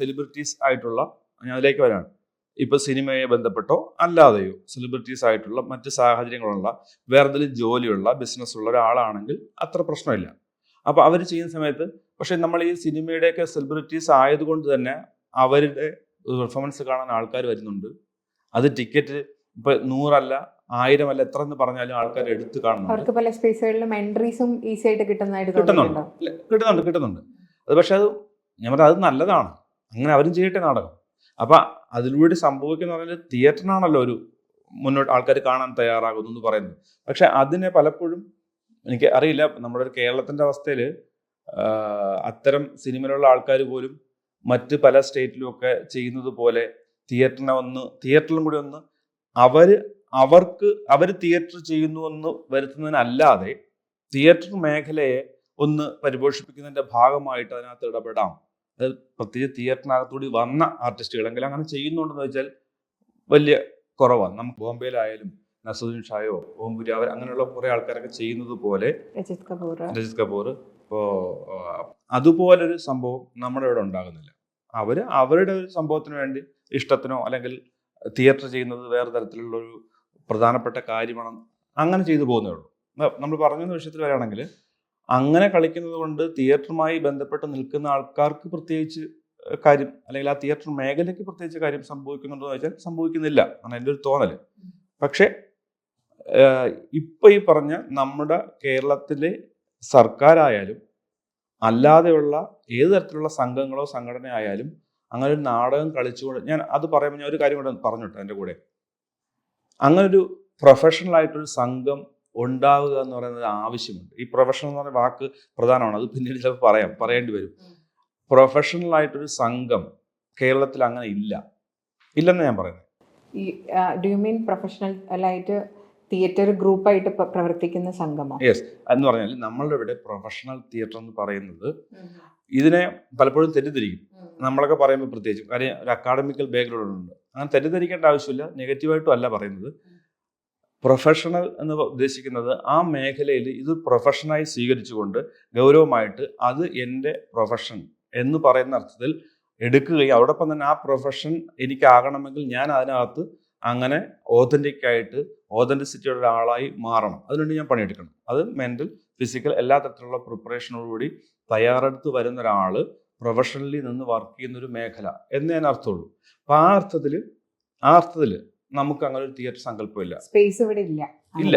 Celebrities ആയിട്ടുള്ള ഞാൻ അതിലേക്ക് വരാണ്. ഇപ്പൊ സിനിമയെ ബന്ധപ്പെട്ടോ അല്ലാതെയോ സെലിബ്രിറ്റീസ് ആയിട്ടുള്ള മറ്റ് സാഹചര്യങ്ങളുള്ള വേറെ എന്തെങ്കിലും ജോലിയുള്ള ബിസിനസ് ഉള്ള ഒരാളാണെങ്കിൽ അത്ര പ്രശ്നമില്ല. അപ്പോൾ അവർ ചെയ്യുന്ന സമയത്ത് പക്ഷേ നമ്മൾ ഈ സിനിമയുടെയൊക്കെ സെലിബ്രിറ്റീസ് ആയതുകൊണ്ട് തന്നെ അവരുടെ പെർഫോമൻസ് കാണാൻ ആൾക്കാർ വരുന്നുണ്ട്. അത് ടിക്കറ്റ് ഇപ്പൊ നൂറല്ല ആയിരം അല്ല എത്ര എന്ന് പറഞ്ഞാലും ആൾക്കാർ എടുത്ത് കാണുന്നുണ്ട്. അവർക്ക് പല സ്പേസുകളിലും എൻട്രീസും ഈസി ആയിട്ട് കിട്ടുന്നതായിട്ട് കിട്ടുന്നുണ്ട്. കിട്ടുന്നുണ്ട് കിട്ടുന്നുണ്ട്. അത് പക്ഷെ അത് ഞാൻ പറഞ്ഞത് അത് നല്ലതാണ്. അങ്ങനെ അവരും ചെയ്യട്ടെ നാടകം. അപ്പൊ അതിലൂടെ സംഭവിക്കുന്ന പറഞ്ഞാൽ തിയേറ്ററിനാണല്ലോ ഒരു മുന്നോട്ട് ആൾക്കാർ കാണാൻ തയ്യാറാകുന്നു എന്ന് പറയുന്നത്. പക്ഷെ അതിനെ പലപ്പോഴും എനിക്ക് അറിയില്ല. നമ്മുടെ ഒരു കേരളത്തിന്റെ അവസ്ഥയിൽ അത്തരം സിനിമയിലുള്ള ആൾക്കാർ പോലും മറ്റ് പല സ്റ്റേറ്റിലും ഒക്കെ ചെയ്യുന്നത് പോലെ തിയേറ്ററിനെ ഒന്ന് തിയേറ്ററിലും കൂടി ഒന്ന് അവർ അവർക്ക് അവർ തിയേറ്റർ ചെയ്യുന്നു എന്ന് വരുത്തുന്നതിനല്ലാതെ തിയേറ്റർ മേഖലയെ ഒന്ന് പരിപോഷിപ്പിക്കുന്നതിന്റെ ഭാഗമായിട്ട് അതിനകത്ത് ഇടപെടാം. അത് പ്രത്യേകിച്ച് തിയേറ്ററിനകത്തുകൂടി വന്ന ആർട്ടിസ്റ്റുകളെങ്കിൽ അങ്ങനെ ചെയ്യുന്നുണ്ടെന്ന് വെച്ചാൽ വലിയ കുറവാണ്. നമുക്ക് ബോംബെയിലായാലും നസുദ്ദീൻ ഷായോ ഓംപുരി അവർ അങ്ങനെയുള്ള കുറെ ആൾക്കാരൊക്കെ ചെയ്യുന്നത് പോലെ രജിത് കപൂർ രജിത് കപൂർ ഇപ്പോ അതുപോലൊരു സംഭവം നമ്മുടെ ഇവിടെ ഉണ്ടാകുന്നില്ല. അവർ അവരുടെ ഒരു സംഭവത്തിന് വേണ്ടി ഇഷ്ടത്തിനോ അല്ലെങ്കിൽ തിയേറ്റർ ചെയ്യുന്നത് വേറെ തരത്തിലുള്ള ഒരു പ്രധാനപ്പെട്ട കാര്യമാണ് അങ്ങനെ ചെയ്തു പോകുന്നേ ഉള്ളൂ. നമ്മൾ പറഞ്ഞ വിഷയത്തിൽ വരികയാണെങ്കിൽ അങ്ങനെ കളിക്കുന്നത് കൊണ്ട് തിയേറ്ററുമായി ബന്ധപ്പെട്ട് നിൽക്കുന്ന ആൾക്കാർക്ക് പ്രത്യേകിച്ച് കാര്യം അല്ലെങ്കിൽ ആ തിയേറ്റർ മേഖലയ്ക്ക് പ്രത്യേകിച്ച് കാര്യം സംഭവിക്കുന്നുണ്ടോ എന്ന് വെച്ചാൽ സംഭവിക്കുന്നില്ല. എന്നാണ് എന്റെ ഒരു തോന്നൽ. പക്ഷേ ഇപ്പം ഈ പറഞ്ഞ നമ്മുടെ കേരളത്തിലെ സർക്കാരായാലും അല്ലാതെയുള്ള ഏത് തരത്തിലുള്ള സംഘങ്ങളോ സംഘടനയായാലും അങ്ങനെ ഒരു നാടകം കളിച്ചുകൊണ്ട് ഞാൻ അത് പറയുമ്പോൾ ഞാൻ ഒരു കാര്യം കൂടെ പറഞ്ഞിട്ട് എന്റെ കൂടെ. അങ്ങനൊരു പ്രൊഫഷണൽ ആയിട്ടൊരു സംഘം ഉണ്ടാവുക എന്ന് പറയുന്നത് ആവശ്യമുണ്ട്. ഈ പ്രൊഫഷണൽ എന്ന് പറയുന്ന വാക്ക് പ്രധാനമാണ്. അത് പിന്നീട് ചിലപ്പോൾ പറയാം. പറയേണ്ടി വരും. പ്രൊഫഷണൽ ആയിട്ടൊരു സംഘം കേരളത്തിൽ അങ്ങനെ ഇല്ല. ഇല്ലെന്ന് ഞാൻ പറയുന്നത് ഈ ഡു മീൻ പ്രൊഫഷണൽ ആയിട്ട് തിയേറ്റർ ഗ്രൂപ്പായിട്ട് പ്രവർത്തിക്കുന്ന സംഘമാണ് യെസ് എന്ന് പറഞ്ഞാൽ നമ്മളുടെ ഇവിടെ പ്രൊഫഷണൽ തിയേറ്റർ എന്ന് പറയുന്നത് ഇതിനെ പലപ്പോഴും തെറ്റിദ്ധരിക്കും. നമ്മളൊക്കെ പറയുമ്പോൾ പ്രത്യേകിച്ചും. കാര്യം ഒരു അക്കാഡമിക്കൽ ബാക്ക്ഗ്രൗണ്ട് ഉണ്ട്. അങ്ങനെ തെറ്റിദ്ധരിക്കേണ്ട ആവശ്യമില്ല. നെഗറ്റീവായിട്ടും അല്ല പറയുന്നത്. പ്രൊഫഷണൽ എന്ന് ഉദ്ദേശിക്കുന്നത് ആ മേഖലയിൽ ഇത് പ്രൊഫഷനായി സ്വീകരിച്ചുകൊണ്ട് ഗൗരവമായിട്ട് അത് എന്റെ പ്രൊഫഷൻ എന്ന് പറയുന്ന അർത്ഥത്തിൽ എടുക്കുകയും അതോടൊപ്പം തന്നെ ആ പ്രൊഫഷൻ എനിക്കാകണമെങ്കിൽ ഞാൻ അതിനകത്ത് അങ്ങനെ ഓതന്റിക് ആയിട്ട് ഓതന്റിസിറ്റിയുടെ ഒരാളായി മാറണം. അതിനുവേണ്ടി ഞാൻ പണിയെടുക്കണം. അത് മെന്റൽ ഫിസിക്കൽ എല്ലാ തരത്തിലുള്ള പ്രിപ്പറേഷനോടുകൂടി തയ്യാറെടുത്ത് വരുന്ന ഒരാൾ പ്രൊഫഷണലി നിന്ന് വർക്ക് ചെയ്യുന്ന ഒരു മേഖല എന്നേ അർത്ഥമുള്ളൂ. അപ്പം ആ അർത്ഥത്തിൽ ആ അർത്ഥത്തിൽ നമുക്ക് അങ്ങനെ ഒരു തിയേറ്റർ സങ്കല്പമില്ല. സ്പേസ് ഇവിടെ ഇല്ല. ഇല്ല.